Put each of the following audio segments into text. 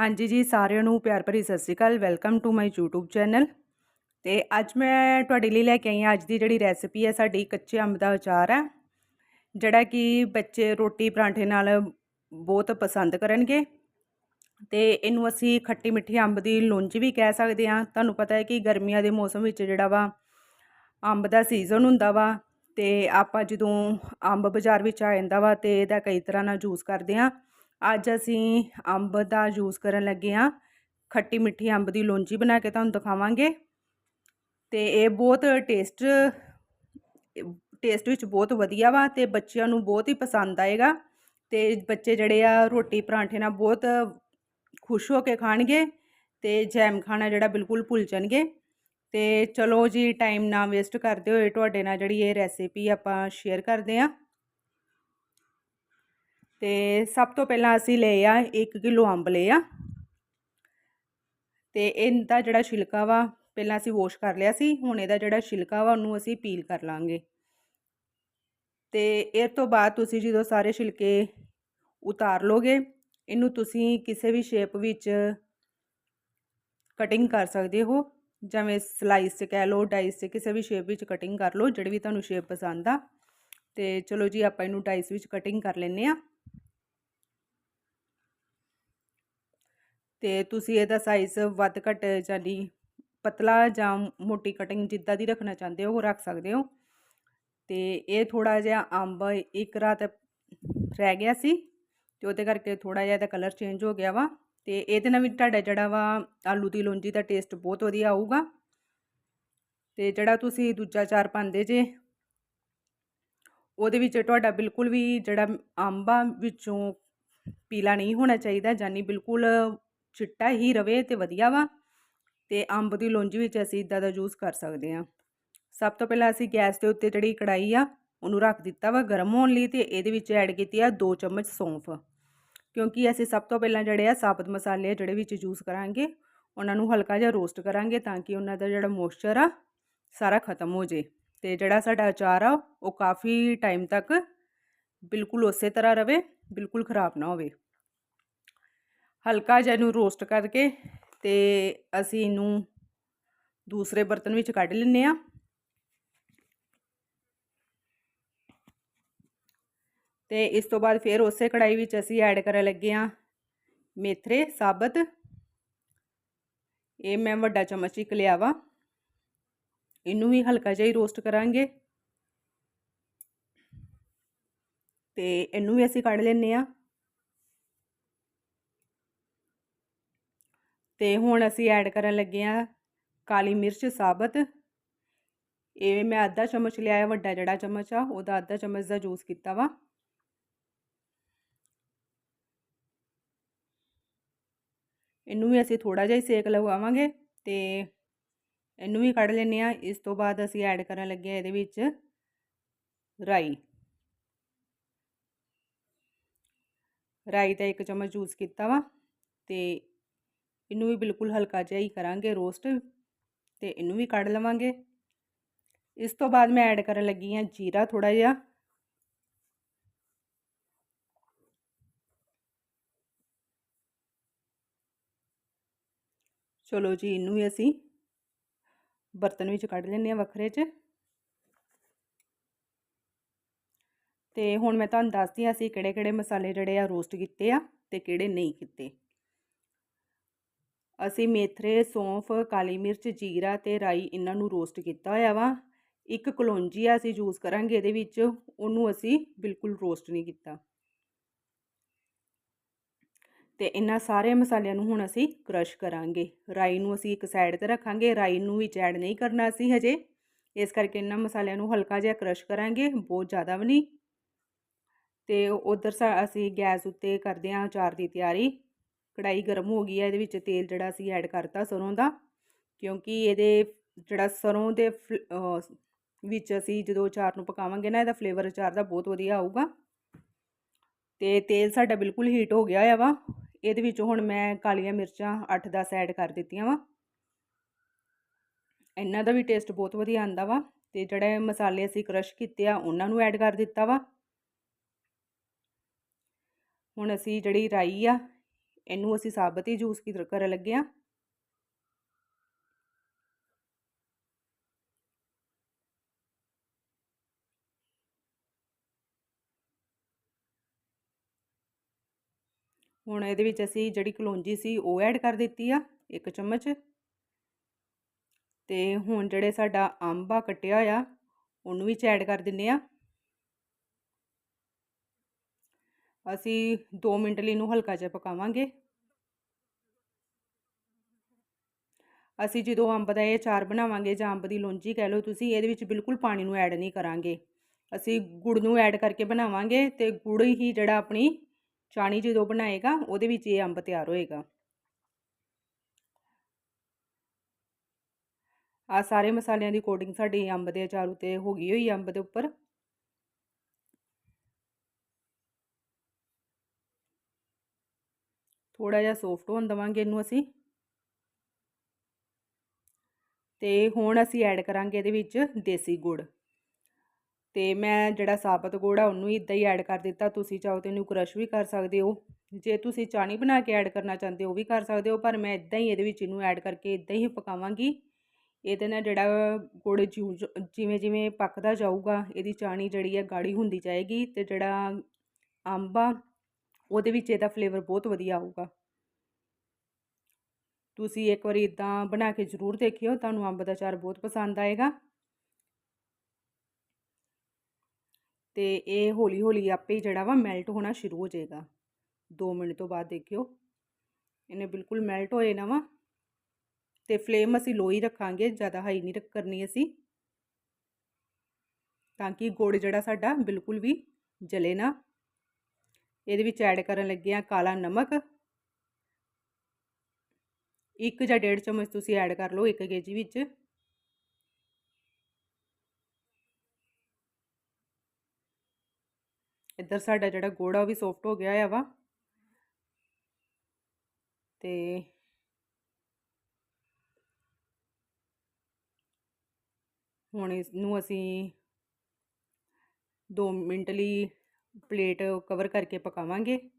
ਹਾਂਜੀ ਜੀ, ਸਾਰਿਆਂ ਨੂੰ ਪਿਆਰ ਭਰੀ ਸਤਿ ਸ਼੍ਰੀ ਅਕਾਲ welcome to my YouTube channel ਤੇ ਅੱਜ ਮੈਂ ਤੁਹਾਡੇ ਲਈ ਲੈ ਕੇ ਆਈ ਹਾਂ ਅੱਜ ਦੀ ਜਿਹੜੀ ਰੈਸਿਪੀ ਹੈ, ਸਾਡੀ ਕੱਚੇ ਅੰਬ ਦਾ ਅਚਾਰ ਹੈ, ਜਿਹੜਾ ਕਿ ਬੱਚੇ ਰੋਟੀ ਪਰਾਂਠੇ ਨਾਲ ਬਹੁਤ ਪਸੰਦ ਕਰਨਗੇ। ਤੇ ਇਹਨੂੰ ਅਸੀਂ ਖੱਟੀ ਮਿੱਠੀ ਅੰਬ ਦੀ ਲੁੰਜ ਵੀ ਕਹਿ ਸਕਦੇ ਹਾਂ। ਤੁਹਾਨੂੰ ਪਤਾ ਹੈ ਕਿ ਗਰਮੀਆਂ ਦੇ ਮੌਸਮ ਵਿੱਚ ਜਿਹੜਾ ਵਾ, ਅੰਬ ਦਾ ਸੀਜ਼ਨ ਹੁੰਦਾ ਵਾ, ਤੇ ਆਪਾਂ ਜਦੋਂ ਅੰਬ ਬਾਜ਼ਾਰ ਵਿੱਚ ਆ ਜਾਂਦਾ ਵਾ, ਤੇ ਇਹਦਾ ਕਈ ਤਰ੍ਹਾਂ ਨਾਲ ਜੂਸ ਕਰਦੇ ਹਾਂ। ਅੱਜ ਅਸੀਂ ਅੰਬ ਦਾ ਜੂਸ ਕਰਨ ਲੱਗੇ ਹਾਂ। ਖੱਟੀ ਮਿੱਠੀ ਅੰਬ ਦੀ ਲੌਂਜੀ ਬਣਾ ਕੇ ਤੁਹਾਨੂੰ ਦਿਖਾਵਾਂਗੇ। ਤੇ ਇਹ ਬਹੁਤ ਟੇਸਟ ਟੇਸਟ ਵਿੱਚ ਬਹੁਤ ਵਧੀਆ ਵਾ ਤੇ ਬੱਚਿਆਂ ਨੂੰ ਬਹੁਤ ਹੀ ਪਸੰਦ ਆਏਗਾ। ਤੇ ਬੱਚੇ ਜਿਹੜੇ ਆ ਰੋਟੀ ਪਰਾਂਠੇ ਨਾਲ ਬਹੁਤ ਖੁਸ਼ ਹੋ ਕੇ ਖਾਣਗੇ ਤੇ ਜੈਮ ਖਾਣਾ ਜਿਹੜਾ ਬਿਲਕੁਲ ਭੁੱਲ ਜਾਣਗੇ। ਤੇ ਚਲੋ ਜੀ ਟਾਈਮ ਨਾ ਵੇਸਟ ਕਰਦੇ ਹੋਏ ਤੁਹਾਡੇ ਨਾਲ ਜਿਹੜੀ ਇਹ ਰੈਸਿਪੀ ਆਪਾਂ ਸ਼ੇਅਰ ਕਰਦੇ ਆਂ ਤੇ ਸਭ ਤੋਂ ਪਹਿਲਾਂ ਅਸੀਂ ਲਏ ਆ 1 ਕਿਲੋ ਅੰਬ ਲਏ ਆ। ਤੇ ਇਹਦਾ ਜਿਹੜਾ ਛਿਲਕਾ ਵਾ, ਪਹਿਲਾਂ ਅਸੀਂ ਵਾਸ਼ ਕਰ ਲਿਆ ਸੀ, ਹੁਣ ਇਹਦਾ ਜਿਹੜਾ ਛਿਲਕਾ ਵਾ, ਉਹਨੂੰ ਅਸੀਂ ਪੀਲ ਕਰ ਲਾਂਗੇ। ਤੇ ਇਹ ਤੋਂ ਬਾਅਦ ਤੁਸੀਂ ਜਦੋਂ ਸਾਰੇ ਛਿਲਕੇ ਉਤਾਰ ਲੋਗੇ, ਇਹਨੂੰ ਤੁਸੀਂ ਕਿਸੇ ਵੀ ਸ਼ੇਪ ਵਿੱਚ ਕਟਿੰਗ ਕਰ ਸਕਦੇ ਹੋ। ਜਿਵੇਂ ਸਲਾਈਸ 'ਚ ਕਹਿ ਲਓ ਡਾਈਸ 'ਚ ਕਿਸੇ ਵੀ ਸ਼ੇਪ ਵਿੱਚ ਕਟਿੰਗ ਕਰ ਲਓ, ਜਿਹੜੀ ਵੀ ਤੁਹਾਨੂੰ ਸ਼ੇਪ ਪਸੰਦ ਆ। ਤੇ ਚਲੋ ਜੀ, ਆਪਾਂ ਇਹਨੂੰ ਡਾਈਸ ਵਿੱਚ ਕਟਿੰਗ ਕਰ ਲੈਨੇ ਆ ਤੇ ਤੁਸੀਂ ਇਹਦਾ ਸਾਈਜ਼ ਵੱਧ ਘੱਟ ਜਾਨੀ ਪਤਲਾ ਜਾਂ ਮੋਟੀ ਕਟਿੰਗ ਜਿੱਦਾਂ ਦੀ ਰੱਖਣਾ ਚਾਹੁੰਦੇ ਹੋ ਉਹ ਰੱਖ ਸਕਦੇ ਹੋ। ਤੇ ਇਹ ਥੋੜਾ ਜਿਹਾ ਅੰਬ ਇੱਕ ਰਾਤ ਰਹਿ ਗਿਆ ਸੀ ਤੇ ਉਹਦੇ ਕਰਕੇ ਥੋੜਾ ਜਿਹਾ ਇਹਦਾ ਕਲਰ ਚੇਂਜ ਹੋ ਗਿਆ ਵਾ ਤੇ ਇਹਦੇ ਨਾਲ ਵੀ ਤੁਹਾਡਾ ਜਿਹੜਾ ਵਾ ਆਲੂ ਦੀ ਲੂੰਜੀ ਦਾ ਟੇਸਟ ਬਹੁਤ ਵਧੀਆ ਆਊਗਾ। ਤੇ ਜਿਹੜਾ ਤੁਸੀਂ ਦੂਜਾ ਚਾਰ ਪਾਉਂਦੇ ਜੇ, ਉਹਦੇ ਵਿੱਚ ਤੁਹਾਡਾ ਬਿਲਕੁਲ ਵੀ ਜਿਹੜਾ ਅੰਬਾ ਵਿੱਚੋਂ ਪੀਲਾ ਨਹੀਂ ਹੋਣਾ ਚਾਹੀਦਾ ਜਾਨੀ ਬਿਲਕੁਲ ਚਿੱਟਾ ਹੀ ਰਵੇ ਤੇ ਵਧੀਆ ਵਾ, ਤੇ ਅੰਬ ਦੀ ਲੋਂਜੀ ਵਿੱਚ ਅਸੀਂ ਇਦਾਂ ਦਾ ਜੂਸ ਕਰ ਸਕਦੇ ਹਾਂ। ਸਭ ਤੋਂ ਪਹਿਲਾਂ ਅਸੀਂ ਗੈਸ ਦੇ ਉੱਤੇ ਜਿਹੜੀ ਕੜਾਈ ਆ, ਉਹਨੂੰ ਰੱਖ ਦਿੱਤਾ ਵਾ ਗਰਮ ਹੋਣ ਲਈ ਤੇ ਇਹਦੇ ਵਿੱਚ ਐਡ ਕੀਤੀ ਆ 2 ਚਮਚ ਸੌਂਫ। ਕਿਉਂਕਿ ਅਸੀਂ ਸਭ ਤੋਂ ਪਹਿਲਾਂ ਜਿਹੜੇ ਆ ਸਾਬਤ ਮਸਾਲੇ ਜਿਹੜੇ ਵਿੱਚ ਜੂਸ ਕਰਾਂਗੇ, ਉਹਨਾਂ ਨੂੰ ਹਲਕਾ ਜਿਹਾ ਰੋਸਟ ਕਰਾਂਗੇ ਤਾਂ ਕਿ ਉਹਨਾਂ ਦਾ ਜਿਹੜਾ ਮੋਇਸਚਰ ਆ, ਸਾਰਾ ਖਤਮ ਹੋ ਜੇ ਤੇ ਜਿਹੜਾ ਸਾਡਾ ਅਚਾਰ ਆ, ਉਹ ਕਾਫੀ ਟਾਈਮ ਤੱਕ ਬਿਲਕੁਲ ਉਸੇ ਤਰ੍ਹਾਂ ਰਵੇ, ਬਿਲਕੁਲ ਖਰਾਬ ਨਾ ਹੋਵੇ। ਹਲਕਾ ਜਿਹਾ ਇਹਨੂੰ ਰੋਸਟ ਕਰਕੇ ਤੇ ਅਸੀਂ ਇਹਨੂੰ ਦੂਸਰੇ ਬਰਤਨ ਵਿੱਚ ਕੱਢ ਲੈਨੇ ਆ ਤੇ ਇਸ ਤੋਂ ਬਾਅਦ ਫਿਰ ਉਸੇ ਕੜਾਈ ਵਿੱਚ ਅਸੀਂ ਐਡ ਕਰਨ ਲੱਗੇ ਆ ਮੇਥਰੇ, ਸਾਬਤ। ਇਹ ਮੈਂ ਵੱਡਾ ਚਮਚ ਇੱਕ ਲਿਆ ਵਾ। ਇਹਨੂੰ ਵੀ ਹਲਕਾ ਜਿਹਾ ਹੀ ਰੋਸਟ ਕਰਾਂਗੇ। ਤੇ ਇਹਨੂੰ ਵੀ ਅਸੀਂ ਕੱਢ ਲੈਨੇ ਆ ਤੇ ਹੁਣ ਅਸੀਂ ਐਡ ਕਰਨ ਲੱਗੇ ਆ ਕਾਲੀ ਮਿਰਚ, ਸਾਬਤ। ਇਹ ਮੈਂ ਅੱਧਾ ਚਮਚ ਲਿਆ ਹੈ, ਵੱਡਾ ਜਿਹੜਾ ਚਮਚ ਆ, ਉਹਦਾ ਅੱਧਾ ਚਮਚ ਦਾ ਜੂਸ ਕੀਤਾ ਵਾ। ਇਹਨੂੰ ਵੀ ਅਸੀਂ ਥੋੜਾ ਜਿਹਾ ਹੀ ਸੇਕ ਲਗਾਵਾਂਗੇ ਤੇ ਇਹਨੂੰ ਵੀ ਕੱਢ ਲੈਨੇ ਆ ਇਸ ਤੋਂ ਬਾਅਦ ਅਸੀਂ ਐਡ ਕਰਨ ਲੱਗੇ ਆ ਇਹਦੇ ਵਿੱਚ ਰਾਈ। ਰਾਈ ਦਾ ਇੱਕ ਚਮਚ ਜੂਸ ਕੀਤਾ ਵਾ ਤੇ ਇਹਨੂੰ ਵੀ ਬਿਲਕੁਲ ਹਲਕਾ ਜਿਹਾ ਹੀ ਕਰਾਂਗੇ ਰੋਸਟ ਤੇ ਇਹਨੂੰ ਵੀ ਕੱਢ ਲਵਾਂਗੇ। ਇਸ ਤੋਂ ਬਾਅਦ ਮੈਂ ਐਡ ਕਰਨ ਲੱਗੀ ਹਾਂ ਜੀਰਾ ਥੋੜਾ ਜਿਹਾ। ਚਲੋ ਜੀ, ਇਹਨੂੰ ਵੀ ਅਸੀਂ ਬਰਤਨ ਵਿੱਚ ਕੱਢ ਲੈਂਦੇ ਆ ਵੱਖਰੇ 'ਚ। ਤੇ ਹੁਣ ਮੈਂ ਤੁਹਾਨੂੰ ਦੱਸਦੀ ਆ ਅਸੀਂ ਕਿਹੜੇ ਕਿਹੜੇ ਮਸਾਲੇ ਜਿਹੜੇ ਆ ਰੋਸਟ ਕੀਤੇ ਆ ਤੇ ਕਿਹੜੇ ਨਹੀਂ ਕੀਤੇ। ਅਸੀਂ ਮੇਥਰੇ ਸੌਂਫ, ਕਾਲੀ ਮਿਰਚ, ਜੀਰਾ ਤੇ ਰਾਈ ਇਹਨਾਂ ਨੂੰ ਰੋਸਟ ਕੀਤਾ ਹੋਇਆ ਵਾ। ਇੱਕ ਕਲੌਂਜੀ ਆ ਅਸੀਂ ਯੂਜ਼ ਕਰਾਂਗੇ ਇਹਦੇ ਵਿੱਚ, ਉਹਨੂੰ ਅਸੀਂ ਬਿਲਕੁਲ ਰੋਸਟ ਨਹੀਂ ਕੀਤਾ। ਤੇ ਇਹਨਾਂ ਸਾਰੇ ਮਸਾਲਿਆਂ ਨੂੰ ਹੁਣ ਅਸੀਂ ਕ੍ਰਸ਼ ਕਰਾਂਗੇ। ਰਾਈ ਨੂੰ ਅਸੀਂ ਇੱਕ ਸਾਈਡ ਤੇ ਰੱਖਾਂਗੇ, ਰਾਈ ਨੂੰ ਵਿੱਚ ਐਡ ਨਹੀਂ ਕਰਨਾ ਅਸੀਂ ਹਜੇ। ਇਸ ਕਰਕੇ ਇਹਨਾਂ ਮਸਾਲਿਆਂ ਨੂੰ ਹਲਕਾ ਜਿਹਾ ਕ੍ਰਸ਼ ਕਰਾਂਗੇ, ਬਹੁਤ ਜ਼ਿਆਦਾ ਵੀ ਨਹੀਂ। ਤੇ ਉਧਰ ਅਸੀਂ ਗੈਸ ਉੱਤੇ ਕਰਦੇ ਹਾਂ ਅਚਾਰ ਦੀ ਤਿਆਰੀ। ਕੜਾਈ ਗਰਮ ਹੋ ਗਈ ਹੈ, ਇਹਦੇ ਵਿੱਚ ਤੇਲ ਜਿਹੜਾ ਅਸੀਂ ਐਡ ਕਰਤਾ ਸਰੋਂ ਦਾ, ਕਿਉਂਕਿ ਇਹਦੇ ਜਿਹੜਾ ਸਰੋਂ ਦੇ ਵਿੱਚ ਅਸੀਂ ਜਦੋਂ ਅਚਾਰ ਨੂੰ ਪਕਾਵਾਂਗੇ ਨਾ, ਇਹਦਾ ਫਲੇਵਰ ਅਚਾਰ ਦਾ ਬਹੁਤ ਵਧੀਆ ਆਊਗਾ। ਤੇ ਤੇਲ ਸਾਡਾ ਬਿਲਕੁਲ ਹੀਟ ਹੋ ਗਿਆ ਆ ਵਾ, ਇਹਦੇ ਵਿੱਚ ਹੁਣ ਮੈਂ ਕਾਲੀਆਂ ਮਿਰਚਾਂ 8-10 ਐਡ ਕਰ ਦਿੱਤੀਆਂ ਵਾ। ਇਹਨਾਂ ਦਾ ਵੀ ਟੇਸਟ ਬਹੁਤ ਵਧੀਆ ਆਂਦਾ ਵਾ, ਤੇ ਜਿਹੜੇ ਮਸਾਲੇ ਅਸੀਂ ਕ੍ਰਸ਼ ਕੀਤੇ ਆ, ਉਹਨਾਂ ਨੂੰ ਐਡ ਕਰ ਦਿੱਤਾ ਵਾ। ਹੁਣ ਅਸੀਂ ਜਿਹੜੀ ਰਾਈ ਆ ਇਹਨੂੰ ਅਸੀਂ ਸਾਬਤ ਹੀ ਜੂਸ ਕੀ ਕਰਨ ਲੱਗੇ ਆ ਹੁਣ ਇਹਦੇ ਵਿੱਚ ਅਸੀਂ ਜਿਹੜੀ ਕਲੌਂਜੀ ਸੀ ਉਹ ਐਡ ਕਰ ਦਿੱਤੀ ਆ, ਇੱਕ ਚਮਚ। ਤੇ ਹੁਣ ਜਿਹੜੇ ਸਾਡਾ ਅੰਬ ਆ, ਕੱਟਿਆ ਆ, ਉਹਨੂੰ ਵਿੱਚ ਐਡ ਕਰ ਦਿੰਨੇ ਆ ਅਸੀਂ 2 ਮਿੰਟ ਲਈ ਇਹਨੂੰ ਹਲਕਾ ਜਿਹਾ ਪਕਾਵਾਂਗੇ। ਅਸੀਂ ਜਦੋਂ ਅੰਬ ਦਾ ਇਹ ਅਚਾਰ ਬਣਾਵਾਂਗੇ ਜਾਂ ਅੰਬ ਦੀ ਲੌਂਜੀ ਕਹਿ ਲਓ ਤੁਸੀਂ, ਇਹਦੇ ਵਿੱਚ ਬਿਲਕੁਲ ਪਾਣੀ ਨੂੰ ਐਡ ਨਹੀਂ ਕਰਾਂਗੇ। ਅਸੀਂ ਗੁੜ ਨੂੰ ਐਡ ਕਰਕੇ ਬਣਾਵਾਂਗੇ ਤੇ ਗੁੜ ਹੀ ਜਿਹੜਾ ਆਪਣੀ ਚਾਣੀ ਜਦੋਂ ਬਣਾਏਗਾ, ਉਹਦੇ ਵਿੱਚ ਇਹ ਅੰਬ ਤਿਆਰ ਹੋਏਗਾ। ਆ ਸਾਰੇ ਮਸਾਲਿਆਂ ਦੀ ਕੋਟਿੰਗ ਸਾਡੀ ਅੰਬ ਦੇ ਅਚਾਰ ਉਤੇ ਹੋ ਗਈ ਹੋਈ ਅੰਬ ਦੇ ਉੱਪਰ। ਥੋੜਾ ਜਿਹਾ ਸੌਫਟ ਹੋਣ ਦਵਾਂਗੇ ਇਹਨੂੰ ਅਸੀਂ। ਤੇ ਹੁਣ ਅਸੀਂ ਐਡ ਕਰਾਂਗੇ ਇਹਦੇ ਵਿੱਚ ਦੇਸੀ ਗੁੜ। ਤੇ ਮੈਂ ਜਿਹੜਾ ਸਾਬਤ ਗੁੜ ਆ ਉਹਨੂੰ ਇਦਾਂ ਹੀ ਐਡ ਕਰ ਦਿੱਤਾ। ਤੁਸੀਂ ਚਾਹੋ ਤੇ ਇਹਨੂੰ ਕ੍ਰਸ਼ ਵੀ ਕਰ ਸਕਦੇ ਹੋ। ਜੇ ਤੁਸੀਂ ਚਾਣੀ ਬਣਾ ਕੇ ਐਡ ਕਰਨਾ ਚਾਹੁੰਦੇ ਹੋ ਉਹ ਵੀ ਕਰ ਸਕਦੇ ਹੋ, ਪਰ ਮੈਂ ਇਦਾਂ ਹੀ ਇਹਦੇ ਵਿੱਚ ਇਹਨੂੰ ਐਡ ਕਰਕੇ ਇਦਾਂ ਹੀ ਪਕਾਵਾਂਗੀ। ਇਹਦੇ ਨਾਲ ਜਿਹੜਾ ਗੁੜ ਜਿਵੇਂ ਜਿਵੇਂ ਪੱਕਦਾ ਜਾਊਗਾ, ਇਹਦੀ ਚਾਣੀ ਜਿਹੜੀ ਹੈ ਗਾੜੀ ਹੁੰਦੀ ਜਾਏਗੀ ਤੇ ਜਿਹੜਾ ਅੰਬ ਆ ਉਹਦੇ ਵਿੱਚ ਇਹਦਾ ਫਲੇਵਰ ਬਹੁਤ ਵਧੀਆ ਆਊਗਾ। ਤੁਸੀਂ ਇੱਕ ਵਾਰੀ ਇਦਾਂ ਬਣਾ ਕੇ ਜ਼ਰੂਰ ਦੇਖਿਓ, ਤੁਹਾਨੂੰ ਅੰਬ ਦਾ ਚਾਰ ਬਹੁਤ ਪਸੰਦ ਆਏਗਾ। ਤੇ ਇਹ ਹੌਲੀ ਹੌਲੀ ਆਪੇ ਹੀ ਜਿਹੜਾ ਵਾ ਮੈਲਟ ਹੋਣਾ ਸ਼ੁਰੂ ਹੋ ਜਾਏਗਾ। 2 ਮਿੰਟ ਤੋਂ ਬਾਅਦ ਦੇਖਿਓ। ਇਹਨੇ ਬਿਲਕੁਲ ਮੈਲਟ ਹੋਏ ਨਾ ਵਾ। ਤੇ ਫਲੇਮ ਅਸੀਂ ਲੋ ਹੀ ਰੱਖਾਂਗੇ, ਜ਼ਿਆਦਾ ਹਾਈ ਨਹੀਂ ਕਰਨੀ ਅਸੀਂ। ਤਾਂ ਕਿ ਗੁੜ ਜਿਹੜਾ ਸਾਡਾ ਬਿਲਕੁਲ ਵੀ ਜਲੇ ਨਾ। ਇਹਦੇ ਵਿੱਚ ਐਡ ਕਰਨ ਲੱਗੇ ਆ ਕਾਲਾ ਨਮਕ। ਇੱਕ ਜਾਂ ਡੇਢ ਚਮਚ ਤੁਸੀਂ ਐਡ ਕਰ ਲਓ 1 ਕੇਜੀ ਵਿੱਚ। ਇੱਧਰ ਸਾਡਾ ਜਿਹੜਾ ਗੋੜਾ ਉਹ ਵੀ ਸੌਫਟ ਹੋ ਗਿਆ ਆ ਵਾ। ਤੇ ਹੁਣ ਇਸ ਨੂੰ ਅਸੀਂ 2 ਮਿੰਟ ਲਈ ਪਲੇਟ ਕਵਰ ਕਰਕੇ ਪਕਾਵਾਂਗੇ।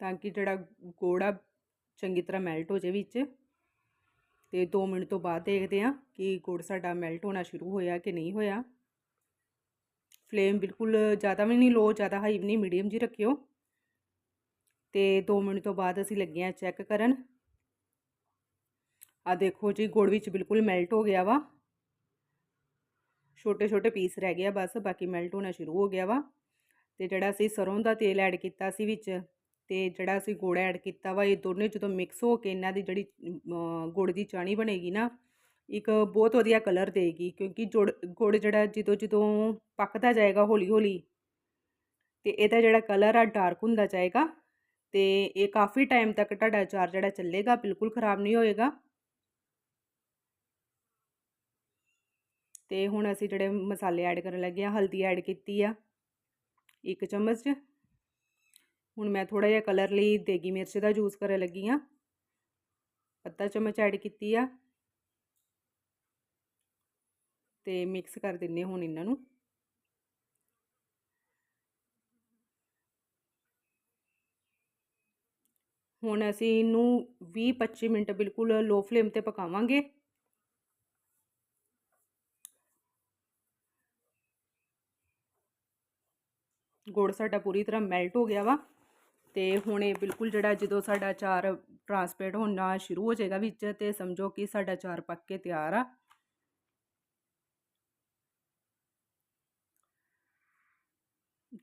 ਤਾਂ ਕਿ ਜਿਹੜਾ ਗੋੜਾ ਚੰਗੀ ਤਰ੍ਹਾਂ ਮੈਲਟ ਹੋ ਜਾਵੇ ਵਿੱਚ। ਤੇ 2 ਮਿੰਟ ਤੋਂ ਬਾਅਦ ਦੇਖਦੇ ਹਾਂ ਕਿ ਗੁੜ ਸਾਡਾ ਮੈਲਟ ਹੋਣਾ ਸ਼ੁਰੂ ਹੋਇਆ ਕਿ ਨਹੀਂ ਹੋਇਆ। ਫਲੇਮ ਬਿਲਕੁਲ ਜ਼ਿਆਦਾ ਵੀ ਨਹੀਂ ਲੋ ਜ਼ਿਆਦਾ ਹਾਈ ਵੀ ਨਹੀਂ ਮੀਡੀਅਮ ਜੀ ਰੱਖਿਓ। ਤੇ 2 ਮਿੰਟ ਤੋਂ ਬਾਅਦ ਅਸੀਂ ਲੱਗੇ ਆ ਚੈੱਕ ਕਰਨ। ਆ ਦੇਖੋ ਜੀ, ਗੁੜ ਵਿੱਚ ਬਿਲਕੁਲ ਮੈਲਟ ਹੋ ਗਿਆ ਵਾ। ਛੋਟੇ ਛੋਟੇ ਪੀਸ ਰਹਿ ਗਿਆ ਬਸ, ਬਾਕੀ ਮੈਲਟ ਹੋਣਾ ਸ਼ੁਰੂ ਹੋ ਗਿਆ ਵਾ। ਤੇ ਜਿਹੜਾ ਅਸੀਂ ਸਰੋਂ ਦਾ ਤੇਲ ਐਡ ਕੀਤਾ ਸੀ ਵਿੱਚ, ਤੇ ਜਿਹੜਾ ਅਸੀਂ ਗੁੜ ਐਡ ਕੀਤਾ ਵਾ, ਇਹ ਦੋਨੇ ਜਦੋਂ ਮਿਕਸ ਹੋ ਕੇ ਇਹਨਾਂ ਦੀ ਜਿਹੜੀ ਗੁੜ ਦੀ ਚਾਣੀ ਬਣੇਗੀ ਨਾ, ਇੱਕ ਬਹੁਤ ਵਧੀਆ ਕਲਰ ਦੇਗੀ, ਕਿਉਂਕਿ ਜੁੜ, ਗੁੜ ਜਿਹੜਾ ਜਦੋਂ ਜਦੋਂ ਪੱਕਦਾ ਜਾਏਗਾ ਹੌਲੀ ਹੌਲੀ ਤੇ ਇਹਦਾ ਜਿਹੜਾ ਕਲਰ ਆ ਡਾਰਕ ਹੁੰਦਾ ਜਾਏਗਾ, ਤੇ ਇਹ ਕਾਫੀ ਟਾਈਮ ਤੱਕ ਤੁਹਾਡਾ ਅਚਾਰ ਜਿਹੜਾ ਚੱਲੇਗਾ, ਬਿਲਕੁਲ ਖਰਾਬ ਨਹੀਂ ਹੋਏਗਾ। ਤੇ ਹੁਣ ਅਸੀਂ ਜਿਹੜੇ ਮਸਾਲੇ ਐਡ ਕਰਨ ਲੱਗੇ ਆ ਹਲਦੀ ਐਡ ਕੀਤੀ ਆ, ਇੱਕ ਚਮਚ। ਹੁਣ ਮੈਂ ਥੋੜਾ ਜਿਹਾ ਕਲਰ ਲਈ ਦੇਗੀ ਮਿਰਚ ਦਾ ਜੂਸ ਕਰਨ ਲੱਗੀ ਆ ਅੱਧਾ ਚਮਚ ਐਡ ਕੀਤੀ ਆ। ਤੇ ਮਿਕਸ ਕਰ ਦਿੰਨੇ ਹੁਣ ਇਹਨਾਂ ਨੂੰ। ਹੁਣ ਅਸੀਂ ਇਹਨੂੰ 20-25 ਮਿੰਟ ਬਿਲਕੁਲ ਲੋ ਫਲੇਮ ਤੇ ਪਕਾਵਾਂਗੇ। ਗੁੜ ਸਾਡਾ ਪੂਰੀ ਤਰ੍ਹਾਂ ਮੈਲਟ ਹੋ ਗਿਆ ਵਾ। ਤੇ ਹੁਣ ਇਹ ਬਿਲਕੁਲ ਜਿਹੜਾ ਜਦੋਂ ਸਾਡਾ ਚਾਰ ਟਰਾਂਸਪੇਰੈਂਟ ਹੋਣਾ ਸ਼ੁਰੂ ਹੋ ਜਾਏਗਾ ਵਿੱਚ, ਤੇ ਸਮਝੋ ਕਿ ਸਾਡਾ ਚਾਰ ਪੱਕ ਕੇ ਤਿਆਰ ਆ।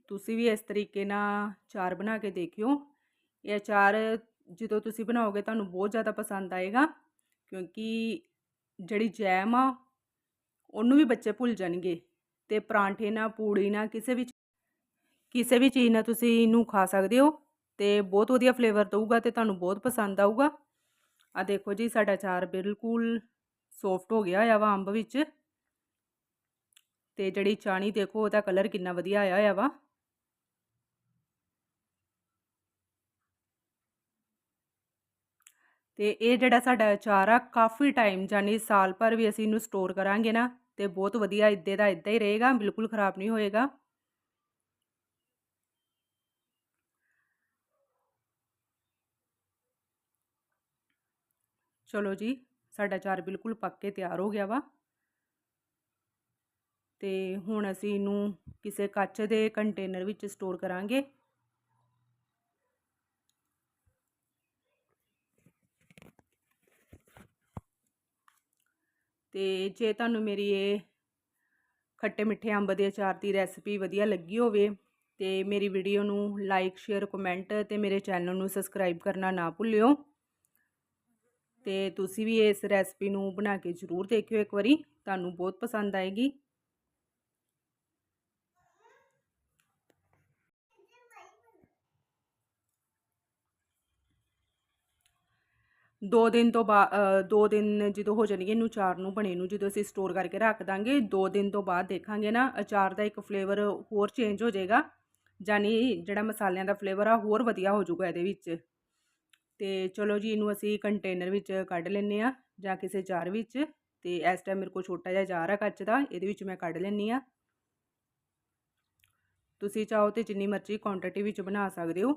ਤੁਸੀਂ ਵੀ ਇਸ ਤਰੀਕੇ ਨਾਲ ਚਾਰ ਬਣਾ ਕੇ ਦੇਖਿਓ। ਇਹ ਅਚਾਰ ਜਦੋਂ ਤੁਸੀਂ ਬਣਾਓਗੇ ਤੁਹਾਨੂੰ ਬਹੁਤ ਜ਼ਿਆਦਾ ਪਸੰਦ ਆਏਗਾ, ਕਿਉਂਕਿ ਜਿਹੜੀ ਜੈਮ ਆ, ਉਹਨੂੰ ਵੀ ਬੱਚੇ ਭੁੱਲ ਜਾਣਗੇ। ਤੇ ਪਰਾਂਠੇ ਨਾਲ ਪੂੜੀ ਨਾਲ ਕਿਸੇ ਵੀ ਕਿਸੇ ਵੀ ਚੀਜ਼ ਨਾਲ ਤੁਸੀਂ ਇਹਨੂੰ ਖਾ ਸਕਦੇ ਹੋ ਤੇ ਬਹੁਤ ਵਧੀਆ ਫਲੇਵਰ ਦਊਗਾ ਤੇ ਤੁਹਾਨੂੰ ਬਹੁਤ ਪਸੰਦ ਆਊਗਾ। ਆ ਦੇਖੋ ਜੀ, ਸਾਡਾ ਚਾਰ ਬਿਲਕੁਲ ਸੌਫਟ ਹੋ ਗਿਆ ਆ ਵਾ ਅੰਬ ਵਿੱਚ। ਤੇ ਜਿਹੜੀ ਚਾਣੀ ਦੇਖੋ, ਉਹਦਾ ਕਲਰ ਕਿੰਨਾ ਵਧੀਆ ਆਇਆ ਆ ਵਾ। ਤੇ ਇਹ ਜਿਹੜਾ ਸਾਡਾ ਅਚਾਰ ਆ, ਕਾਫੀ ਟਾਈਮ ਜਾਨੀ ਸਾਲ ਭਰ ਵੀ ਅਸੀਂ ਇਹਨੂੰ ਸਟੋਰ ਕਰਾਂਗੇ ਨਾ, ਤੇ ਬਹੁਤ ਵਧੀਆ ਇੱਦੇ ਦਾ ਇੱਦਾਂ ਹੀ ਰਹੇਗਾ, ਬਿਲਕੁਲ ਖਰਾਬ ਨਹੀਂ ਹੋਏਗਾ। ਚਲੋ ਜੀ, ਸਾਡਾ ਅਚਾਰ ਬਿਲਕੁਲ ਪੱਕ ਕੇ ਤਿਆਰ ਹੋ ਗਿਆ ਵਾ। ਤੇ ਹੁਣ ਅਸੀਂ ਇਹਨੂੰ ਕਿਸੇ ਕੱਚ ਦੇ ਕੰਟੇਨਰ ਵਿੱਚ ਸਟੋਰ ਕਰਾਂਗੇ। ਤੇ ਜੇ ਤੁਹਾਨੂੰ ਮੇਰੀ ਇਹ ਖੱਟੇ ਮਿੱਠੇ ਅੰਬ ਦੇ ਅਚਾਰ ਦੀ ਰੈਸਪੀ ਵਧੀਆ ਲੱਗੀ ਹੋਵੇ, ਤੇ ਮੇਰੀ ਵੀਡੀਓ ਨੂੰ ਲਾਈਕ ਸ਼ੇਅਰ ਕਮੈਂਟ ਤੇ ਮੇਰੇ ਚੈਨਲ ਨੂੰ ਸਬਸਕ੍ਰਾਈਬ ਕਰਨਾ ਨਾ ਭੁੱਲਿਓ। ਤੇ ਤੁਸੀਂ ਵੀ ਇਸ ਰੈਸਪੀ ਨੂੰ ਬਣਾ ਕੇ ਜ਼ਰੂਰ ਦੇਖਿਓ ਇੱਕ ਵਾਰੀ, ਤੁਹਾਨੂੰ ਬਹੁਤ ਪਸੰਦ ਆਏਗੀ। ਦੋ ਦਿਨ ਤੋਂ ਬਾਅਦ ਦੋ ਦਿਨ ਜਦੋਂ ਹੋ ਜਾਣਗੇ ਇਹਨੂੰ ਅਚਾਰ ਨੂੰ ਬਣੇ ਨੂੰ, ਜਦੋਂ ਅਸੀਂ ਸਟੋਰ ਕਰਕੇ ਰੱਖ ਦਾਂਗੇ, ਦੋ ਦਿਨ ਤੋਂ ਬਾਅਦ ਦੇਖਾਂਗੇ ਨਾ, ਅਚਾਰ ਦਾ ਇੱਕ ਫਲੇਵਰ ਹੋਰ ਚੇਂਜ ਹੋ ਜਾਏਗਾ ਯਾਨੀ ਜਿਹੜਾ ਮਸਾਲਿਆਂ ਦਾ ਫਲੇਵਰ ਆ, ਹੋਰ ਵਧੀਆ ਹੋ ਜਾਊਗਾ ਇਹਦੇ ਵਿੱਚ। ਤੇ ਚਲੋ ਜੀ ਇਹਨੂੰ ਅਸੀਂ ਕੰਟੇਨਰ ਵਿੱਚ ਕੱਢ ਲੈਂਦੇ ਆ ਜਾਂ ਕਿਸੇ ਜਾਰ ਵਿੱਚ ਤੇ ਇਸ ਟਾਈਮ ਮੇਰੇ ਕੋਲ ਛੋਟਾ ਜਿਹਾ ਜਾਰ ਆ ਕੱਚ ਦਾ, ਇਹਦੇ ਵਿੱਚ ਮੈਂ ਕੱਢ ਲੈਂਦੀ ਆ ਤੁਸੀਂ ਚਾਹੋ ਤੇ ਜਿੰਨੀ ਮਰਜ਼ੀ ਕੁਆਂਟੀਟੀ ਵਿੱਚ ਬਣਾ ਸਕਦੇ ਹੋ।